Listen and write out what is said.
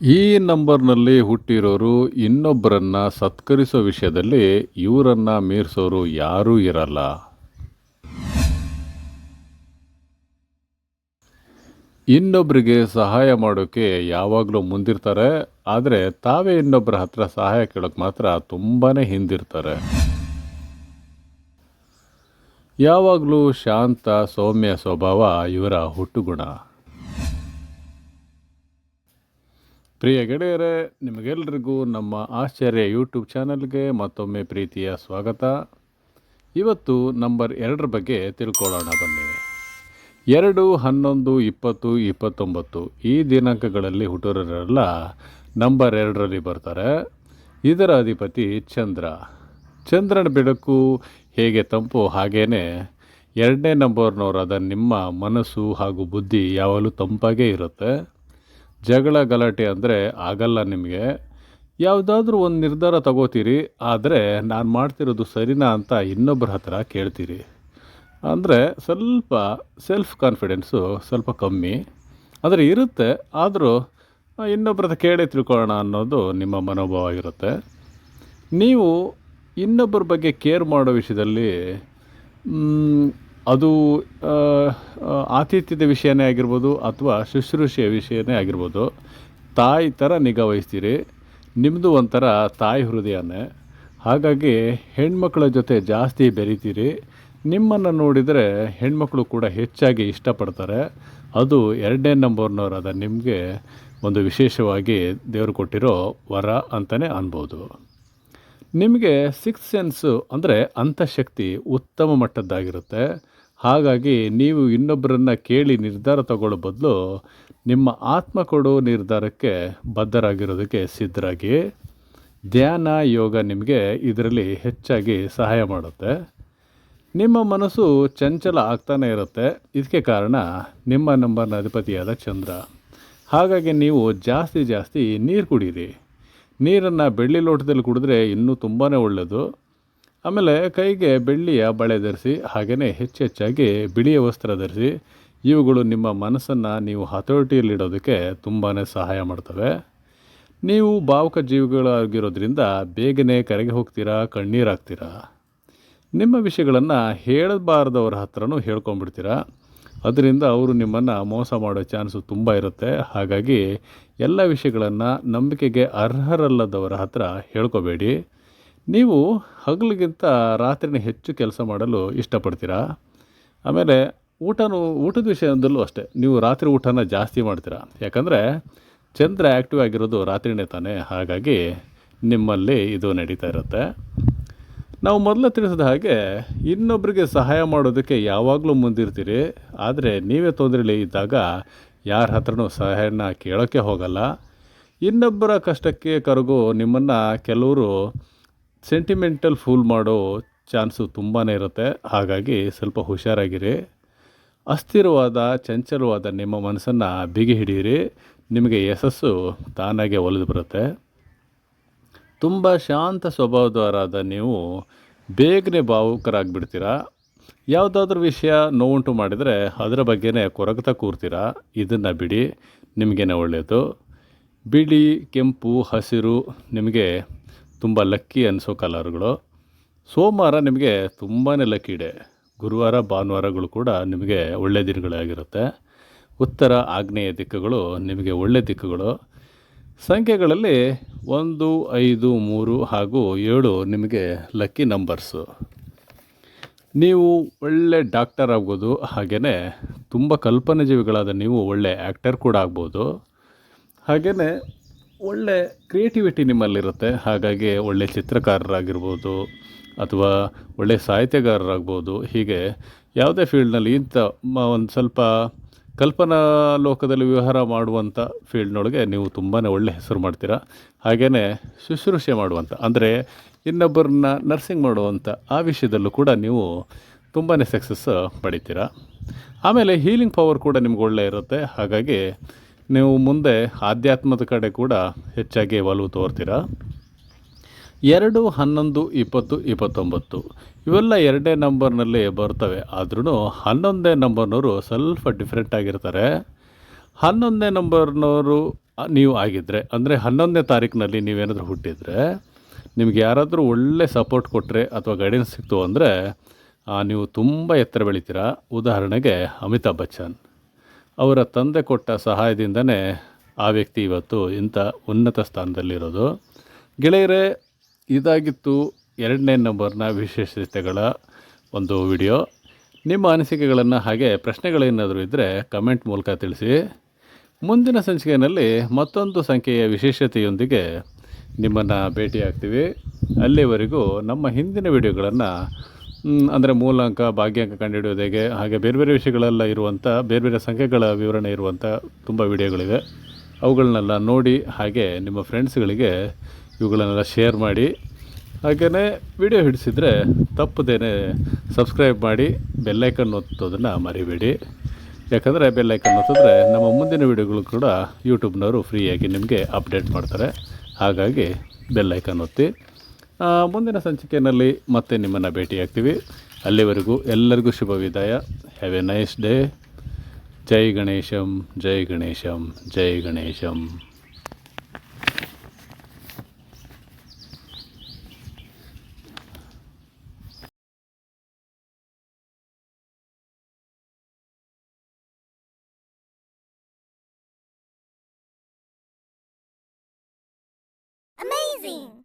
ಈ ನಂಬರ್ನಲ್ಲಿ ಹುಟ್ಟಿರೋರು ಇನ್ನೊಬ್ಬರನ್ನ ಸತ್ಕರಿಸೋ ವಿಷಯದಲ್ಲಿ ಇವರನ್ನ ಮೀರಿಸೋರು ಯಾರೂ ಇರಲ್ಲ. ಇನ್ನೊಬ್ಬರಿಗೆ ಸಹಾಯ ಮಾಡೋಕ್ಕೆ ಯಾವಾಗಲೂ ಮುಂದಿರ್ತಾರೆ, ಆದರೆ ತಾವೇ ಇನ್ನೊಬ್ಬರ ಹತ್ರ ಸಹಾಯ ಕೇಳೋಕೆ ಮಾತ್ರ ತುಂಬಾ ಹಿಂದಿರ್ತಾರೆ. ಯಾವಾಗಲೂ ಶಾಂತ, ಸೌಮ್ಯ ಸ್ವಭಾವ ಇವರ ಹುಟ್ಟುಗುಣ. ಪ್ರಿಯ ಗೆಳೆಯರೇ ನಿಮಗೆಲ್ಲರಿಗೂ ನಮ್ಮ ಆಶ್ಚರ್ಯ ಯೂಟ್ಯೂಬ್ ಚಾನಲ್ಗೆ ಮತ್ತೊಮ್ಮೆ ಪ್ರೀತಿಯ ಸ್ವಾಗತ. ಇವತ್ತು ನಂಬರ್ ಎರಡರ ಬಗ್ಗೆ ತಿಳ್ಕೊಳ್ಳೋಣ ಬನ್ನಿ. ಎರಡು, ಹನ್ನೊಂದು, ಇಪ್ಪತ್ತು, ಇಪ್ಪತ್ತೊಂಬತ್ತು ಈ ದಿನಾಂಕಗಳಲ್ಲಿ ಹುಟ್ಟೋರೆಲ್ಲ ನಂಬರ್ ಎರಡರಲ್ಲಿ ಬರ್ತಾರೆ. ಇದರ ಅಧಿಪತಿ ಚಂದ್ರ. ಚಂದ್ರನ ಬೆಳಕು ಹೇಗೆ ತಂಪು ಹಾಗೇ ಎರಡನೇ ನಂಬರ್ನವರಾದ ನಿಮ್ಮ ಮನಸ್ಸು ಹಾಗೂ ಬುದ್ಧಿ ಯಾವಾಗಲೂ ತಂಪಾಗೇ ಇರುತ್ತೆ. ಜಗಳ ಗಲಾಟೆ ಅಂದರೆ ಆಗಲ್ಲ ನಿಮಗೆ. ಯಾವುದಾದ್ರೂ ಒಂದು ನಿರ್ಧಾರ ತಗೋತೀರಿ, ಆದರೆ ನಾನು ಮಾಡ್ತಿರೋದು ಸರಿನಾ ಅಂತ ಇನ್ನೊಬ್ಬರ ಹತ್ರ ಕೇಳ್ತೀರಿ. ಅಂದರೆ ಸ್ವಲ್ಪ ಸೆಲ್ಫ್ ಕಾನ್ಫಿಡೆನ್ಸು ಸ್ವಲ್ಪ ಕಮ್ಮಿ. ಆದರೆ ಇರುತ್ತೆ, ಆದರೂ ಇನ್ನೊಬ್ಬರ ಹತ್ರ ಕೇಳಿ ತಿಳ್ಕೊಳ್ಳೋಣ ಅನ್ನೋದು ನಿಮ್ಮ ಮನೋಭಾವ ಇರುತ್ತೆ. ನೀವು ಇನ್ನೊಬ್ಬರ ಬಗ್ಗೆ ಕೇರ್ ಮಾಡೋ ವಿಷಯದಲ್ಲಿ ಅದು ಆತಿಥ್ಯದ ವಿಷಯನೇ ಆಗಿರ್ಬೋದು ಅಥವಾ ಶುಶ್ರೂಷೆಯ ವಿಷಯನೇ ಆಗಿರ್ಬೋದು. ತಾಯಿ ಥರ ನಿಗಾ ವಹಿಸ್ತೀರಿ. ನಿಮ್ಮದು ಒಂಥರ ತಾಯಿ ಹೃದಯನೇ. ಹಾಗಾಗಿ ಹೆಣ್ಮಕ್ಳ ಜೊತೆ ಜಾಸ್ತಿ ಬೆರಿತೀರಿ. ನಿಮ್ಮನ್ನು ನೋಡಿದರೆ ಹೆಣ್ಮಕ್ಳು ಕೂಡ ಹೆಚ್ಚಾಗಿ ಇಷ್ಟಪಡ್ತಾರೆ. ಅದು ಎರಡನೇ ನಂಬರ್ನವರಾದ ನಿಮಗೆ ಒಂದು ವಿಶೇಷವಾಗಿ ದೇವರು ಕೊಟ್ಟಿರೋ ವರ ಅಂತಲೇ ಅನ್ಬೋದು. ನಿಮಗೆ ಸಿಕ್ಸ್ ಸೆನ್ಸು ಅಂದರೆ ಅಂತಃಶಕ್ತಿ ಉತ್ತಮ ಮಟ್ಟದ್ದಾಗಿರುತ್ತೆ. ಹಾಗಾಗಿ ನೀವು ಇನ್ನೊಬ್ಬರನ್ನು ಕೇಳಿ ನಿರ್ಧಾರ ತಗೊಳ್ಳೋ ಬದಲು ನಿಮ್ಮ ಆತ್ಮ ಕೊಡೋ ನಿರ್ಧಾರಕ್ಕೆ ಬದ್ಧರಾಗಿರೋದಕ್ಕೆ ಸಿದ್ಧರಾಗಿ ಧ್ಯಾನ, ಯೋಗ ನಿಮಗೆ ಇದರಲ್ಲಿ ಹೆಚ್ಚಾಗಿ ಸಹಾಯ ಮಾಡುತ್ತೆ. ನಿಮ್ಮ ಮನಸ್ಸು ಚಂಚಲ ಆಗ್ತಾನೆ ಇರುತ್ತೆ. ಇದಕ್ಕೆ ಕಾರಣ ನಿಮ್ಮ ನಂಬರ್ನ ಅಧಿಪತಿಯಾದ ಚಂದ್ರ. ಹಾಗಾಗಿ ನೀವು ಜಾಸ್ತಿ ಜಾಸ್ತಿ ನೀರು ಕುಡೀರಿ. ನೀರನ್ನು ಬೆಳ್ಳಿ ಲೋಟದಲ್ಲಿ ಕುಡಿದ್ರೆ ಇನ್ನೂ ತುಂಬಾ ಒಳ್ಳೆಯದು ಆಮೇಲೆ ಕೈಗೆ ಬೆಳ್ಳಿಯ ಬಳೆ ಧರಿಸಿ ಹಾಗೆಯೇ ಹೆಚ್ಚೆಚ್ಚಾಗಿ ಬಿಳಿಯ ವಸ್ತ್ರ ಧರಿಸಿ, ಇವುಗಳು ನಿಮ್ಮ ಮನಸ್ಸನ್ನು ನೀವು ಹತೋಟಿಯಲ್ಲಿಡೋದಕ್ಕೆ ತುಂಬಾ ಸಹಾಯ ಮಾಡ್ತವೆ. ನೀವು ಭಾವುಕ ಜೀವಿಗಳಾಗಿರೋದ್ರಿಂದ ಬೇಗನೆ ಕರೆಗೆ ಹೋಗ್ತೀರಾ ಕಣ್ಣೀರಾಗ್ತೀರಾ ನಿಮ್ಮ ವಿಷಯಗಳನ್ನು ಹೇಳಬಾರ್ದವ್ರ ಹತ್ರನೂ ಹೇಳ್ಕೊಂಬಿಡ್ತೀರಾ ಅದರಿಂದ ಅವರು ನಿಮ್ಮನ್ನು ಮೋಸ ಮಾಡೋ ಚಾನ್ಸು ತುಂಬ ಇರುತ್ತೆ. ಹಾಗಾಗಿ ಎಲ್ಲ ವಿಷಯಗಳನ್ನು ನಂಬಿಕೆಗೆ ಅರ್ಹರಲ್ಲದವರ ಹತ್ರ ಹೇಳ್ಕೋಬೇಡಿ. ನೀವು ಹಗಲಿಗಿಂತ ರಾತ್ರಿನೇ ಹೆಚ್ಚು ಕೆಲಸ ಮಾಡಲು ಇಷ್ಟಪಡ್ತೀರಾ? ಆಮೇಲೆ ಊಟನೂ, ಊಟದ ವಿಷಯದಲ್ಲೂ ಅಷ್ಟೇ, ನೀವು ರಾತ್ರಿ ಊಟನ ಜಾಸ್ತಿ ಮಾಡ್ತೀರಾ? ಯಾಕಂದರೆ ಚಂದ್ರ ಆ್ಯಕ್ಟಿವ್ ಆಗಿರೋದು ರಾತ್ರಿನೇ ತಾನೇ, ಹಾಗಾಗಿ ನಿಮ್ಮಲ್ಲಿ ಇದು ನಡೀತಾ ಇರುತ್ತೆ. ನಾವು ಮೊದಲು ತಿಳಿಸಿದ ಹಾಗೆ ಇನ್ನೊಬ್ಬರಿಗೆ ಸಹಾಯ ಮಾಡೋದಕ್ಕೆ ಯಾವಾಗಲೂ ಮುಂದಿರ್ತೀರಿ, ಆದರೆ ನೀವೇ ತೊಂದರೆಯಲ್ಲಿ ಇದ್ದಾಗ ಯಾರ ಹತ್ರನೂ ಸಹಾಯನ ಕೇಳೋಕ್ಕೆ ಹೋಗಲ್ಲ. ಇನ್ನೊಬ್ಬರ ಕಷ್ಟಕ್ಕೆ ಕರಗು ನಿಮ್ಮನ್ನು ಕೆಲವರು ಸೆಂಟಿಮೆಂಟಲ್ ಫೂಲ್ ಮಾಡೋ ಚಾನ್ಸು ತುಂಬಾ ಇರುತ್ತೆ. ಹಾಗಾಗಿ ಸ್ವಲ್ಪ ಹುಷಾರಾಗಿರಿ. ಅಸ್ಥಿರವಾದ, ಚಂಚಲವಾದ ನಿಮ್ಮ ಮನಸ್ಸನ್ನು ಬಿಗಿ ಹಿಡಿಯಿರಿ. ನಿಮಗೆ ಯಶಸ್ಸು ತಾನಾಗೆ ಒಲಿದು ಬರುತ್ತೆ. ತುಂಬ ಶಾಂತ ಸ್ವಭಾವದವರಾದ ನೀವು ಬೇಗನೆ ಭಾವುಕರಾಗಿಬಿಡ್ತೀರಾ? ಯಾವುದಾದ್ರೂ ವಿಷಯ ನೋವುಂಟು ಮಾಡಿದರೆ ಅದರ ಬಗ್ಗೆನೇ ಕೊರಗ್ತಾ ಕೂರ್ತೀರಾ? ಇದನ್ನು ಬಿಡಿ. ನಿಮಗೇನೆ ಒಳ್ಳೆಯದು ಬಿಳಿ, ಕೆಂಪು, ಹಸಿರು ನಿಮಗೆ ತುಂಬ ಲಕ್ಕಿ ಅನಿಸೋ ಕಲರ್ಗಳು. ಸೋಮವಾರ ನಿಮಗೆ ತುಂಬಾ ಲಕ್ಕಿ ಡೇ. ಗುರುವಾರ, ಭಾನುವಾರಗಳು ಕೂಡ ನಿಮಗೆ ಒಳ್ಳೆಯ ದಿನಗಳಾಗಿರುತ್ತೆ ಉತ್ತರ ಆಗ್ನೇಯ ದಿಕ್ಕುಗಳು ನಿಮಗೆ ಒಳ್ಳೆಯ ದಿಕ್ಕುಗಳು. ಸಂಖ್ಯೆಗಳಲ್ಲಿ ಒಂದು, ಐದು, ಮೂರು ಹಾಗೂ ಏಳು ನಿಮಗೆ ಲಕ್ಕಿ ನಂಬರ್ಸು. ನೀವು ಒಳ್ಳೆ ಡಾಕ್ಟರ್ ಆಗ್ಬೋದು ಹಾಗೆಯೇ ತುಂಬ ಕಲ್ಪನಾಜೀವಿಗಳಾದ ನೀವು ಒಳ್ಳೆ ಆ್ಯಕ್ಟರ್ ಕೂಡ ಆಗ್ಬೋದು. ಹಾಗೆಯೇ ಒಳ್ಳೆ ಕ್ರಿಯೇಟಿವಿಟಿ ನಿಮ್ಮಲ್ಲಿರುತ್ತೆ. ಹಾಗಾಗಿ ಒಳ್ಳೆ ಚಿತ್ರಕಾರರಾಗಿರ್ಬೋದು ಅಥವಾ ಒಳ್ಳೆ ಸಾಹಿತ್ಯಗಾರರಾಗ್ಬೋದು. ಹೀಗೆ ಯಾವುದೇ ಫೀಲ್ಡ್ನಲ್ಲಿ ಇಂಥ ಒಂದು ಸ್ವಲ್ಪ ಕಲ್ಪನಾ ಲೋಕದಲ್ಲಿ ವ್ಯವಹಾರ ಮಾಡುವಂಥ ಫೀಲ್ಡ್ನೊಳಗೆ ನೀವು ತುಂಬಾ ಒಳ್ಳೆ ಹೆಸರು ಮಾಡ್ತೀರಾ. ಹಾಗೆಯೇ ಶುಶ್ರೂಷೆ ಮಾಡುವಂಥ, ಅಂದರೆ ಇನ್ನೊಬ್ಬರನ್ನ ನರ್ಸಿಂಗ್ ಮಾಡುವಂಥ ಆ ವಿಷಯದಲ್ಲೂ ಕೂಡ ನೀವು ತುಂಬಾ ಸಕ್ಸಸ್ ಪಡಿತೀರಾ. ಆಮೇಲೆ ಹೀಲಿಂಗ್ ಪವರ್ ಕೂಡ ನಿಮ್ಗೆ ಒಳ್ಳೆ ಇರುತ್ತೆ. ಹಾಗಾಗಿ ನೀವು ಮುಂದೆ ಆಧ್ಯಾತ್ಮದ ಕಡೆ ಕೂಡ ಹೆಚ್ಚಾಗಿ ಒಲವು ತೋರ್ತೀರಾ? ಎರಡು, ಹನ್ನೊಂದು, ಇಪ್ಪತ್ತು, ಇಪ್ಪತ್ತೊಂಬತ್ತು. ಇವೆಲ್ಲ ಎರಡನೇ ನಂಬರ್ನಲ್ಲಿ ಬರ್ತವೆ. ಆದ್ರೂ ಹನ್ನೊಂದನೇ ನಂಬರ್ನವರು ಸ್ವಲ್ಪ ಡಿಫ್ರೆಂಟ್ ಆಗಿರ್ತಾರೆ. ಹನ್ನೊಂದನೇ ನಂಬರ್ನವರು ನೀವು ಆಗಿದ್ದರೆ ಅಂದರೆ ಹನ್ನೊಂದನೇ ತಾರೀಕಿನಲ್ಲಿ ನೀವೇನಾದರೂ ಹುಟ್ಟಿದರೆ, ನಿಮಗೆ ಯಾರಾದರೂ ಒಳ್ಳೆ ಸಪೋರ್ಟ್ ಕೊಟ್ಟರೆ ಅಥವಾ ಗೈಡೆನ್ಸ್ ಸಿಕ್ತು ಅಂದರೆ ನೀವು ತುಂಬ ಎತ್ತರ ಬೆಳಿತೀರ? ಉದಾಹರಣೆಗೆ ಅಮಿತಾಬ್ ಬಚ್ಚನ್. ಅವರ ತಂದೆ ಕೊಟ್ಟ ಸಹಾಯದಿಂದನೇ ಆ ವ್ಯಕ್ತಿ ಇವತ್ತು ಇಂಥ ಉನ್ನತ ಸ್ಥಾನದಲ್ಲಿರೋದು. ಗೆಳೆಯರೇ, ಇದಾಗಿತ್ತು ಎರಡನೇ ನಂಬರ್ನ ವಿಶೇಷತೆಗಳ ಒಂದು ವಿಡಿಯೋ. ನಿಮ್ಮ ಅನಿಸಿಕೆಗಳನ್ನು ಹಾಗೆ ಪ್ರಶ್ನೆಗಳೇನಾದರೂ ಇದ್ದರೆ ಕಮೆಂಟ್ ಮೂಲಕ ತಿಳಿಸಿ. ಮುಂದಿನ ಸಂಚಿಕೆಯಲ್ಲಿ ಮತ್ತೊಂದು ಸಂಖ್ಯೆಯ ವಿಶೇಷತೆಯೊಂದಿಗೆ ನಿಮ್ಮನ್ನು ಭೇಟಿಯಾಗ್ತೀವಿ. ಅಲ್ಲಿವರೆಗೂ ನಮ್ಮ ಹಿಂದಿನ ವಿಡಿಯೋಗಳನ್ನು ಅಂದರೆ ಮೂಲಾಂಕ, ಭಾಗ್ಯಾಂಕ ಕಂಡುಹಿಡಿಯೋದು ಹೇಗೆ? ಹಾಗೆ ಬೇರೆ ಬೇರೆ ವಿಷಯಗಳೆಲ್ಲ ಇರುವಂಥ ಬೇರೆ ಬೇರೆ ಸಂಖ್ಯೆಗಳ ವಿವರಣೆ ಇರುವಂಥ ತುಂಬ ವಿಡಿಯೋಗಳಿವೆ. ಅವುಗಳನ್ನೆಲ್ಲ ನೋಡಿ ಹಾಗೆ ನಿಮ್ಮ ಫ್ರೆಂಡ್ಸ್ಗಳಿಗೆ ಇವುಗಳನ್ನೆಲ್ಲ ಶೇರ್ ಮಾಡಿ ಹಾಗೆಯೇ ವಿಡಿಯೋ ಹಿಡಿಸಿದರೆ ತಪ್ಪದೇನೆ ಸಬ್ಸ್ಕ್ರೈಬ್ ಮಾಡಿ ಬೆಲ್ಲೈಕನ್ ಒತ್ತೋದನ್ನು ಮರಿಬೇಡಿ. ಯಾಕಂದರೆ ಬೆಲ್ಲೈಕನ್ ಒತ್ತಿದ್ರೆ ನಮ್ಮ ಮುಂದಿನ ವಿಡಿಯೋಗಳು ಕೂಡ ಯೂಟ್ಯೂಬ್ನವರು ಫ್ರೀಯಾಗಿ ನಿಮಗೆ ಅಪ್ಡೇಟ್ ಮಾಡ್ತಾರೆ. ಹಾಗಾಗಿ ಬೆಲ್ಲೈಕನ್ ಒತ್ತಿ. ಮುಂದಿನ ಸಂಚಿಕೆಯಲ್ಲಿ ಮತ್ತೆ ನಿಮ್ಮನ್ನು ಭೇಟಿಯಾಗ್ತೀವಿ. ಅಲ್ಲಿವರೆಗೂ ಎಲ್ಲರಿಗೂ ಶುಭ ವಿದಾಯ. ಹ್ಯಾವ್ ಎ ನೈಸ್ ಡೇ ಜೈ ಗಣೇಶಂ ಜೈ ಗಣೇಶಂ ಜೈ ಗಣೇಶಂ. Amazing!